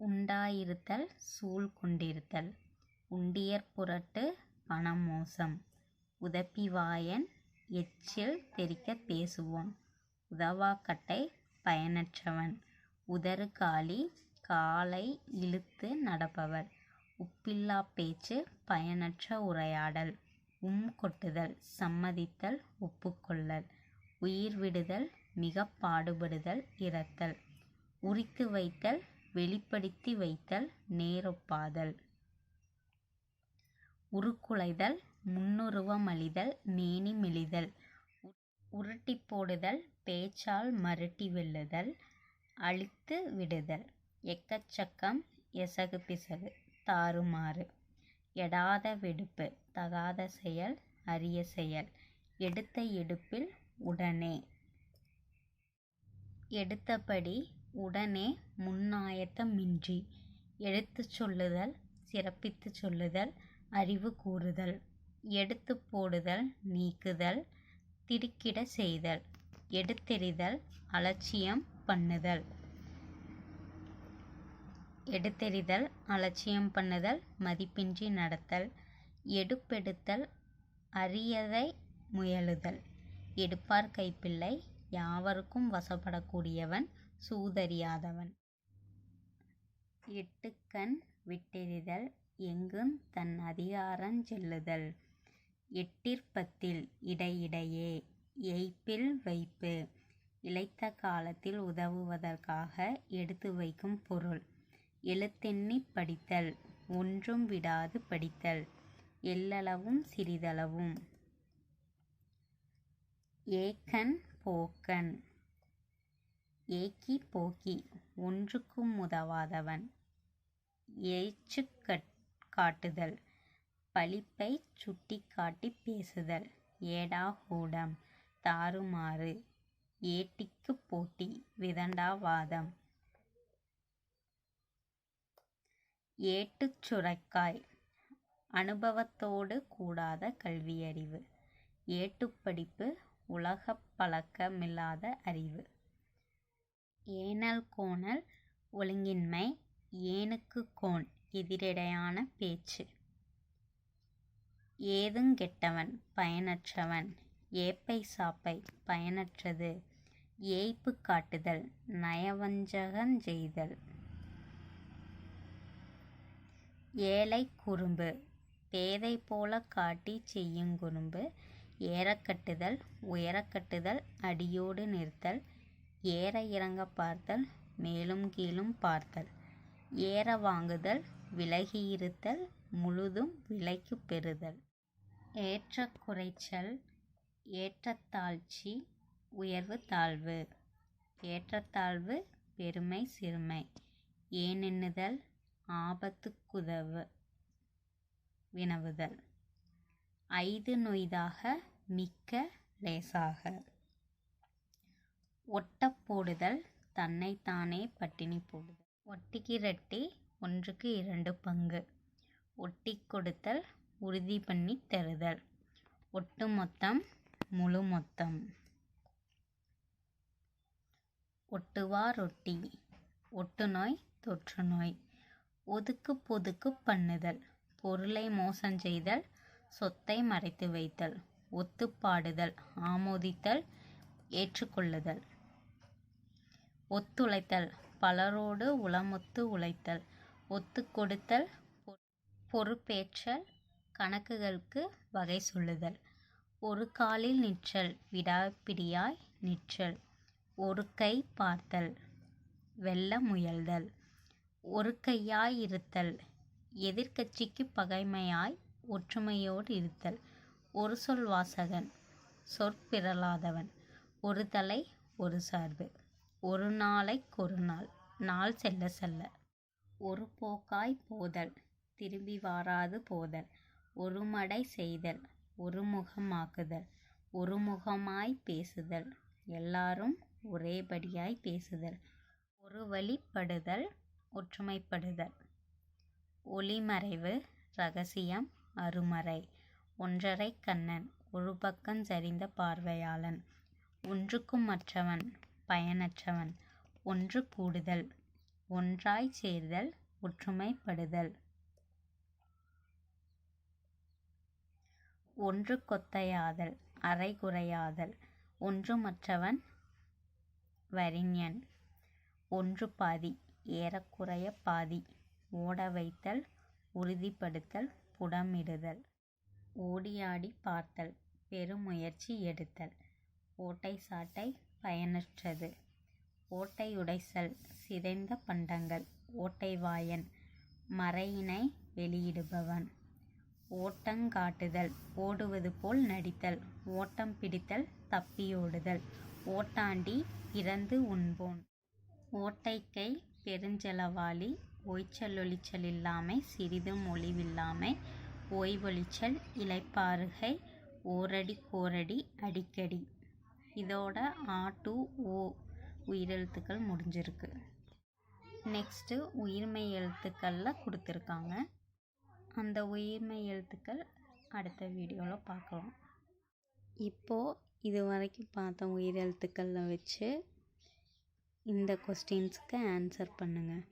உண்டாயிருத்தல் சூழ் கொண்டிருத்தல். உண்டியற் புரட்டு பணமோசம். உதப்பிவாயன் எச்சில் தெறிக்கப் பேசுவோம் உதவாக்கட்டை பயனற்றவன். உதறு காலி காலை இழுத்து நடப்பவர். உப்பில்லாப் பேச்சு பயனற்ற உரையாடல். உம் கொட்டுதல் சம்மதித்தல் ஒப்புக்கொள்ளல். உயிர் விடுதல் மிகப் பாடுபடுதல் இரத்தல். உரித்து வைத்தல் வெளிப்படுத்தி வைத்தல் நேரொப்பாதல். உருக்குலைதல் முன்னுருவமளிதல் மேனி மெலிதல் உருட்டிப் போடுதல் பேச்சால் மருட்டி வெல்லுதல். அழித்து விடுதல் எக்கச்சக்கம் எசகு பிசகு தாறுமாறு. எடாத வெடுப்பு தகாத செயல் அரிய செயல். எடுத்த எடுப்பில் உடனே. எடுத்தபடி உடனே முன்னாயத்தமின்றி எடுத்துச் சொல்லுதல் சிறப்பித்துச் சொல்லுதல் அறிவு கூறுதல் எடுத்துப் போடுதல் நீக்குதல் திடுக்கிடச் செய்தல் எடுத்தெறிதல் அலட்சியம் பண்ணுதல். எடுத்தெறிதல் அலட்சியம் பண்ணுதல் மதிப்பின்றி நடத்தல் எடுப்பெடுத்தல் அரியதை முயலுதல். எடுப்பார் கைப்பிள்ளை யாவருக்கும் வசப்படக்கூடியவன் சூதறியாதவன் எட்டுக்கண் விட்டெறிதல் எங்குந் தன் அதிகாரஞ் செல்லுதல். எட்டிற்பத்தில் இடையிடையே எய்ப்பில் வைப்பு. இளைத்த காலத்தில் உதவுவதற்காக எடுத்து வைக்கும் பொருள். எழுத்தெண்ணிப் படித்தல் ஒன்றும் விடாது படித்தல் எள்ளளவும் சிறிதளவும். ஏக்கன் போக்கன் ஏக்கி போக்கி ஒன்றுக்கும் முதவாதவன் ஏச்சுக் காட்டுதல். பழிப்பைச் சுட்டிக்காட்டிப் பேசுதல். ஏடா கூடம் தாறுமாறு. ஏட்டிக்குப் போட்டி விதண்டா வாதம். ஏட்டுச் சுரைக்காய். அனுபவத்தோடு கூடாத கல்வியறிவு. ஏட்டுப் படிப்பு உலகப் பழக்க மில்லாத அறிவு. ஏனல் கோணல் ஒழுங்கின்மை ஏனுக்கு கோன் எதிரிடையான பேச்சு. ஏதுங் கெட்டவன் பயனற்றவன் ஏப்பை சாப்பை பயனற்றது ஏய்ப்பு காட்டுதல் நயவஞ்சகஞ்செய்தல் ஏழை குறும்பு பேதை போல காட்டிச் செய்யும் குறும்பு ஏறக்கட்டுதல் உயரக்கட்டுதல் அடியோடு நிறுத்தல் ஏற இறங்க பார்த்தல் மேலும் கீழும் பார்த்தல். ஏற வாங்குதல் விலகி இருத்தல் முழுதும் விலைக்குப் பெறுதல். ஏற்ற குறைச்சல் ஏற்றத்தாழ்ச்சி உயர்வு தாழ்வு. ஏற்றத்தாழ்வு பெருமை சிறுமை. ஏனெண்ணுதல் ஆபத்துக்குதவு. வினவுதல். ஐது நொய்தாக மிக்க லேசாக. ஒட்டப் போடுதல் தன்னைத்தானே பட்டினி போடுதல். ஒட்டிக்கிரட்டி ஒன்றுக்கு இரண்டு பங்கு. ஒட்டி கொடுத்தல் உறுதி பண்ணி தருதல். ஒட்டு மொத்தம் முழு மொத்தம். ஒட்டுவா ரொட்டி ஒட்டுநோய் தொற்றுநோய் ஒதுக்கு பொதுக்கு பண்ணுதல். பொருளை மோசம் செய்தல் சொத்தை மறைத்து வைத்தல். ஒத்துப்பாடுதல் ஆமோதித்தல் ஏற்றுக்கொள்ளுதல். ஒத்துழைத்தல் பலரோடு உளமொத்து உழைத்தல் ஒத்துக் கொடுத்தல் பொறுப்பேற்றல் கணக்குகளுக்கு வகை சொல்லுதல். ஒரு காலில் நிற்றல் விடாப்பிடியாய் நிற்றல். ஒருகை பார்த்தல் வெல்ல முயல்தல். ஒரு கையாய் இருத்தல் எதிர்க்கட்சிக்கு பகைமையாய் ஒற்றுமையோடு இருத்தல். ஒருசொல் வாசகன் சொற்பிறழாதவன் ஒருதலை ஒரு சார்பு. ஒரு நாளைக்கொரு நாள் நாள் செல்ல செல்ல. ஒரு போக்காய்ப் போதல் திரும்பி வாராது போதல். ஒருமடை செய்தல் ஒரு முகமாக்குதல். ஒரு ஒருமுகமாய்ப் பேசுதல் எல்லாரும் ஒரேபடியாய்ப் பேசுதல். ஒரு வழிப்படுதல் ஒற்றுமைப்படுதல். ஒளிமறைவு ரகசியம் அருமறை. ஒன்றரைக் கண்ணன் ஒருபக்கஞ் சரிந்த பார்வையாளன். ஒன்றுக்கும் மற்றவன் பயனற்றவன். ஒன்று கூடுதல். ஒன்றாய் சேர்தல் ஒற்றுமைப்படுதல். ஒன்று கொத்தையாதல் அரைகுறையாதல் ஒன்றுமற்றவன் வறிஞன். ஒன்று பாதி ஏறக்குறைய பாதி. ஓட வைத்தல் உறுதிப்படுத்தல் புடமிடுதல். ஓடியாடி பார்த்தல் பெருமுயற்சி எடுத்தல். ஓட்டை சாட்டை பயனற்றது. ஓட்டை உடைசல் சிதைந்த பண்டங்கள் ஓட்டைவாயன் மறையினை வெளியிடுபவன். ஓட்டங்காட்டுதல் ஓடுவது போல் நடித்தல் ஓட்டம் பிடித்தல் தப்பியோடுதல் ஓட்டாண்டி இறந்து உண்போன். ஓட்டைக்கை பெருஞ்செலவாளி ஓய்ச்சலொளிச்சலில்லாமை சிறிதும் ஒளிவில்லாமை ஓய்வொழிச்சல் இலைப்பாறுகை ஓரடி கோரடி அடிக்கடி. இதோட ஆ டு ஓ உயிரெழுத்துக்கள் முடிஞ்சிருக்கு. நெக்ஸ்ட்டு உயிர்மெய் எழுத்துக்களில் கொடுத்துருக்காங்க. அந்த உயிர்மெய் எழுத்துக்கள் அடுத்த வீடியோவில் பார்க்கலாம். இப்போது இது வரைக்கும் பார்த்த உயிரெழுத்துக்களில் வச்சு இந்த கொஸ்டின்ஸ்க்கு ஆன்சர் பண்ணுங்கள்